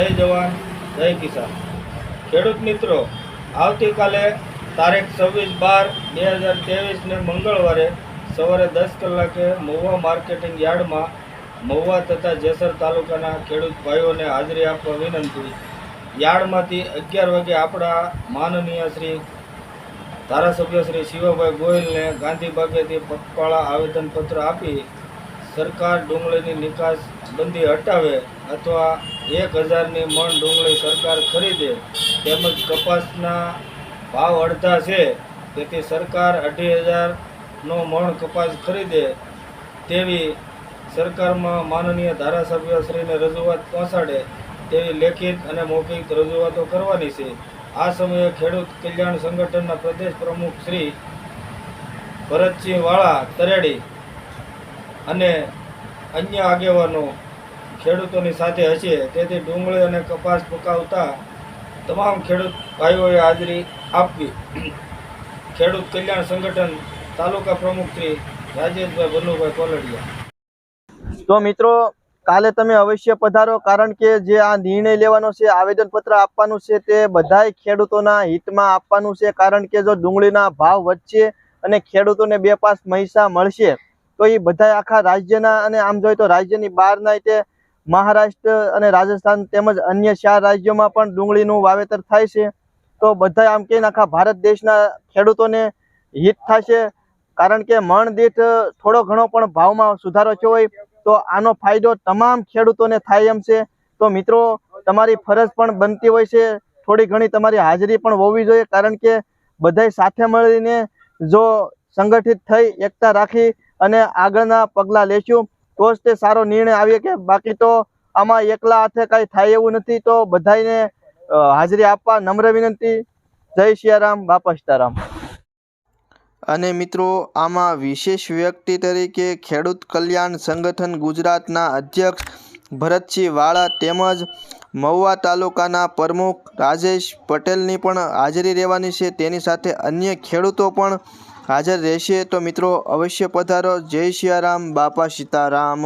જય જવાન, જય કિસાન. ખેડૂત મિત્રો, આવતીકાલે તારીખ છવ્વીસ બાર બે હજાર ત્રેવીસને મંગળવારે સવારે દસ કલાકે મહુવા માર્કેટિંગ યાર્ડમાં મહુવા તથા જેસર તાલુકાના ખેડૂત ભાઈઓને હાજરી આપવા વિનંતી. યાર્ડમાંથી અગિયાર વાગે આપણા માનનીય શ્રી ધારાસભ્ય શ્રી શિવાભાઈ ગોયલને ગાંધીબાગેથી પગપાળા આવેદનપત્ર આપી સરકાર ડુંગળીની નિકાસ બંધી હટાવે અથવા એક હજારની મણ ડુંગળી સરકાર ખરીદે, તેમજ કપાસના ભાવ અડધા છે, તેથી સરકાર અઢી હજારનો મણ કપાસ ખરીદે તેવી સરકારમાં માનનીય ધારાસભ્યશ્રીને રજૂઆત પહોંચાડે તેવી લેખિત અને મૌખિક રજૂઆતો કરવાની છે. આ સમયે ખેડૂત કલ્યાણ સંગઠનના પ્રદેશ પ્રમુખ શ્રી ભરતસિંહ વાળા તરેડી અને અન્ય આગેવાનો ખેડૂતોની સાથે હશે. તેથી ડુંગળી અને કપાસ પકાવતા તમામ ખેડૂત ભાઈઓએ હાજરી આપવી. ખેડૂત કલ્યાણ સંગઠન તાલુકા પ્રમુખ શ્રી રાજેશભાઈ ભનુભાઈ કોલડિયા. તો મિત્રો, કાલે તમે અવશ્ય પધારો, કારણ કે જે આ નિર્ણય લેવાનો છે, આવેદનપત્ર આપવાનું છે, તે બધાય ખેડૂતોના હિતમાં આપવાનું છે, કારણ કે જો ડુંગળીના ભાવ વધશે અને ખેડૂતોને બે પાસ પૈસા મળશે તો એ બધા આખા રાજ્યના અને આમ જોઈએ તો રાજ્યની બહારના તે મહારાષ્ટ્ર અને રાજસ્થાન તેમજ અન્ય ચાર રાજ્યોમાં પણ ડુંગળીનું વાવેતર થાય છે. તો બધા આમ કહીને આખા ભારત દેશના ખેડૂતોને હિત થશે. કારણ કે મણ દીઠ થોડો ઘણો પણ ભાવમાં સુધારો થયો હોય તો આનો ફાયદો તમામ ખેડૂતોને થાય એમ છે. તો મિત્રો, તમારી ફરજ પણ બનતી હોય છે. થોડી ઘણી તમારી હાજરી પણ હોવી જોઈએ. કારણ કે બધાય સાથે મળીને જો સંગઠિત થઈ, એકતા રાખી અને આગળના પગલાં લેશું. તો જ તે સારો નિર્ણય આવે કે બાકી તો આમાં એકલા હાથે કાંઈ થાય એવું નથી. તો બધાને હાજરી આપવા નમ્ર વિનંતી. જય સિયારામ બાપા સીતારામ. અને મિત્રો, આમાં વિશેષ વ્યક્તિ તરીકે ખેડૂત કલ્યાણ સંગઠન ગુજરાતના અધ્યક્ષ ભરતસિંહ વાળા તેમજ મહુવા તાલુકાના પ્રમુખ રાજેશ પટેલની પણ હાજરી રહેવાની છે. તેની સાથે અન્ય ખેડૂતો પણ હાજર રહેશે તો મિત્રો અવશ્ય પધારો જય સિયારામ બાપા સીતારામ